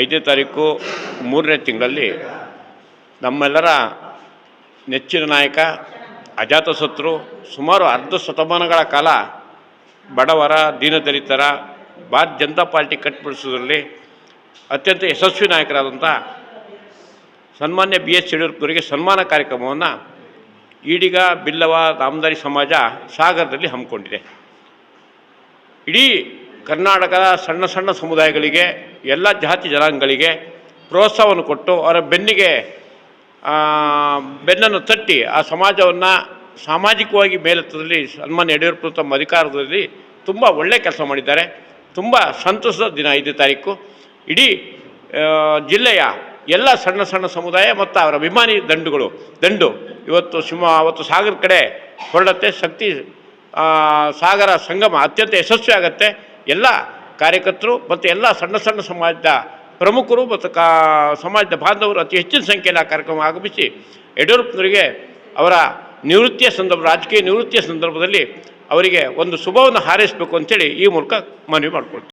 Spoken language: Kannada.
ಐದನೇ ತಾರೀಕು ಮೂರನೇ ತಿಂಗಳಲ್ಲಿ ನಮ್ಮೆಲ್ಲರ ನೆಚ್ಚಿನ ನಾಯಕ, ಅಜಾತಶತ್ರು, ಸುಮಾರು ಅರ್ಧ ಶತಮಾನಗಳ ಕಾಲ ಬಡವರ, ದೀನದಲಿತರ, ಭಾರತ ಜನತಾ ಪಾರ್ಟಿ ಕಟ್ಟಿಬಿಡಿಸೋದ್ರಲ್ಲಿ ಅತ್ಯಂತ ಯಶಸ್ವಿ ನಾಯಕರಾದಂಥ ಸನ್ಮಾನ್ಯ ಬಿ ಎಸ್ ಯಡಿಯೂರಪ್ಪವರಿಗೆ ಸನ್ಮಾನ ಕಾರ್ಯಕ್ರಮವನ್ನು ಈಡಿಗ ಬಿಲ್ಲವ ರಾಮದಾರಿ ಸಮಾಜ ಸಾಗರದಲ್ಲಿ ಹಮ್ಮಿಕೊಂಡಿದೆ. ಇಡೀ ಕರ್ನಾಟಕದ ಸಣ್ಣ ಸಣ್ಣ ಸಮುದಾಯಗಳಿಗೆ, ಎಲ್ಲ ಜಾತಿ ಜನಾಂಗಗಳಿಗೆ ಪ್ರೋತ್ಸಾಹವನ್ನು ಕೊಟ್ಟು ಅವರ ಬೆನ್ನಿಗೆ ಬೆನ್ನನ್ನು ತಟ್ಟಿ ಆ ಸಮಾಜವನ್ನು ಸಾಮಾಜಿಕವಾಗಿ ಮೇಲೆತ್ತದಲ್ಲಿ ಸನ್ಮಾನ್ಯ ಯಡಿಯೂರಪ್ಪ ತಮ್ಮ ಅಧಿಕಾರದಲ್ಲಿ ತುಂಬ ಒಳ್ಳೆಯ ಕೆಲಸ ಮಾಡಿದ್ದಾರೆ. ತುಂಬ ಸಂತಸದ ದಿನ ಐದನೇ ತಾರೀಕು. ಇಡೀ ಜಿಲ್ಲೆಯ ಎಲ್ಲ ಸಣ್ಣ ಸಣ್ಣ ಸಮುದಾಯ ಮತ್ತು ಅವರ ಅಭಿಮಾನಿ ದಂಡುಗಳು, ದಂಡು, ಇವತ್ತು ಶಿವ ಅವತ್ತು ಸಾಗರ ಕಡೆ ಹೊರಡತ್ತೆ. ಶಕ್ತಿ ಸಾಗರ ಸಂಗಮ ಅತ್ಯಂತ ಯಶಸ್ವಿ ಆಗುತ್ತೆ ಎಲ್ಲ ಕಾರ್ಯಕರ್ತರು ಮತ್ತು ಎಲ್ಲ ಸಣ್ಣ ಸಣ್ಣ ಸಮಾಜದ ಪ್ರಮುಖರು ಮತ್ತು ಕಾ ಸಮಾಜದ ಬಾಂಧವರು ಅತಿ ಹೆಚ್ಚಿನ ಸಂಖ್ಯೆಯಲ್ಲಿ ಆ ಕಾರ್ಯಕ್ರಮ ಆಗಮಿಸಿ ಯಡಿಯೂರಪ್ಪನವರಿಗೆ ಅವರ ನಿವೃತ್ತಿಯ ಸಂದರ್ಭ, ರಾಜಕೀಯ ನಿವೃತ್ತಿಯ ಸಂದರ್ಭದಲ್ಲಿ ಅವರಿಗೆ ಒಂದು ಶುಭವನ್ನು ಹಾರೈಸಬೇಕು ಅಂತೇಳಿ ಈ ಮೂಲಕ ಮನವಿ ಮಾಡ್ಕೊಳ್ತೀನಿ.